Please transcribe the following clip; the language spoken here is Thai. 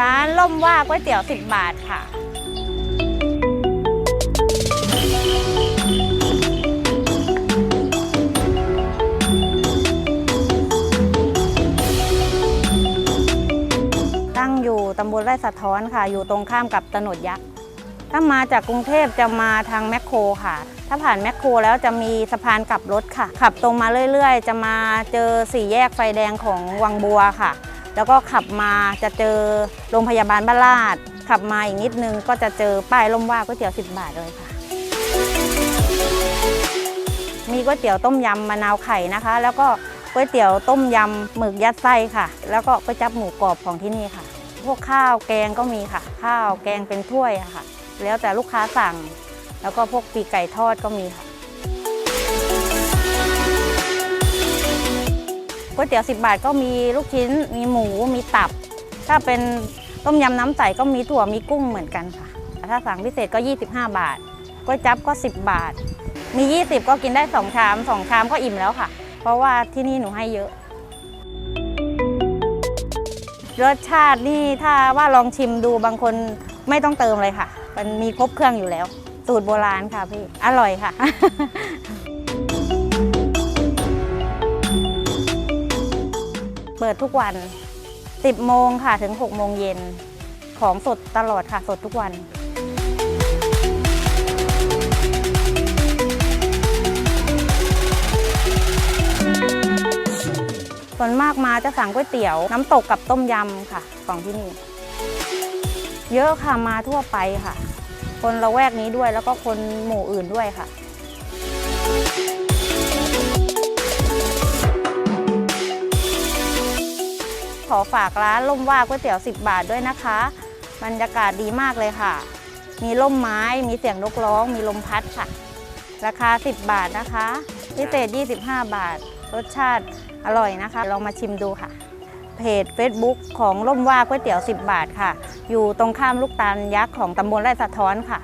ร้านล่มว่าก๋วยเตี๋ยว 10 บาทค่ะ ตั้งอยู่ตำบลไร่สะท้อนค่ะ อยู่ตรงข้ามกับตนดยักษ์ถ้ามาจากกรุงเทพจะมาทางแมคโครค่ะ ถ้าผ่านแมคโครแล้วจะมีสะพานกลับรถค่ะ ขับตรงมาเรื่อยๆ จะมาเจอสี่แยกไฟแดงของวังบัวค่ะ แล้วก็ขับมาจะเจอโรงพยาบาลบ้านลาด ขับมาอีกนิดนึงก็จะเจอป้ายล่มว่าก๋วยเตี๋ยว 10 บาทเลยค่ะ มีก๋วยเตี๋ยวต้มยำมะนาวไข่นะคะ แล้วก็ก๋วยเตี๋ยวต้มยำหมึกยัดไส้ค่ะ แล้วก็ก๋วยจับหมูกรอบของที่นี่ค่ะ พวกข้าวแกงก็มีค่ะ ข้าวแกงเป็นถ้วยค่ะ แล้วแต่ลูกค้าสั่ง แล้วก็พวกปีกไก่ทอดก็มีค่ะ ก๋วยเตี๋ยว10บาทก็มีลูกชิ้น มีหมู มีตับ ถ้าเป็นต้มยำน้ำใสก็มีถั่วมีกุ้งเหมือนกันค่ะ ถ้าสั่งพิเศษก็ 25 บาทก๋วยจั๊บก็ 10 บาท มี 20 ก็กินได้ 2 ชาม 2 ชามก็อิ่มแล้วค่ะ เพราะว่าที่นี่หนูให้เยอะ รสชาตินี่ถ้าว่าลองชิมดูบางคนไม่ต้องเติมเลยค่ะ มันมีครบเครื่องอยู่แล้ว สูตรโบราณค่ะพี่ อร่อยค่ะ ปิดทุกวัน 10 โมงค่ะถึง 6 โมงเย็น ของสดตลอดค่ะ สดทุกวัน ส่วนมากมาจะสั่งก๋วยเตี๋ยว น้ำตกกับต้มยำค่ะ ของที่นี่ เยอะค่ะมาทั่วไปค่ะ คนละแวกนี้ด้วยแล้วก็คนหมู่อื่นด้วยค่ะ ฝากร้านล่มว่าก๋วยเตี๋ยว 10 บาทด้วยนะคะ บรรยากาศดีมากเลยค่ะ มีร่มไม้ มีเสียงนกร้อง มีลมพัดค่ะ ราคา 10 บาทนะคะ พิเศษ 25 บาท รสชาติอร่อยนะคะ ลองมาชิมดูค่ะ เพจ Facebook ของร่มว่าก๋วยเตี๋ยว 10 บาทค่ะ อยู่ตรงข้ามลูกตาลยักษ์ของตำบลไร่สะท้อนค่ะ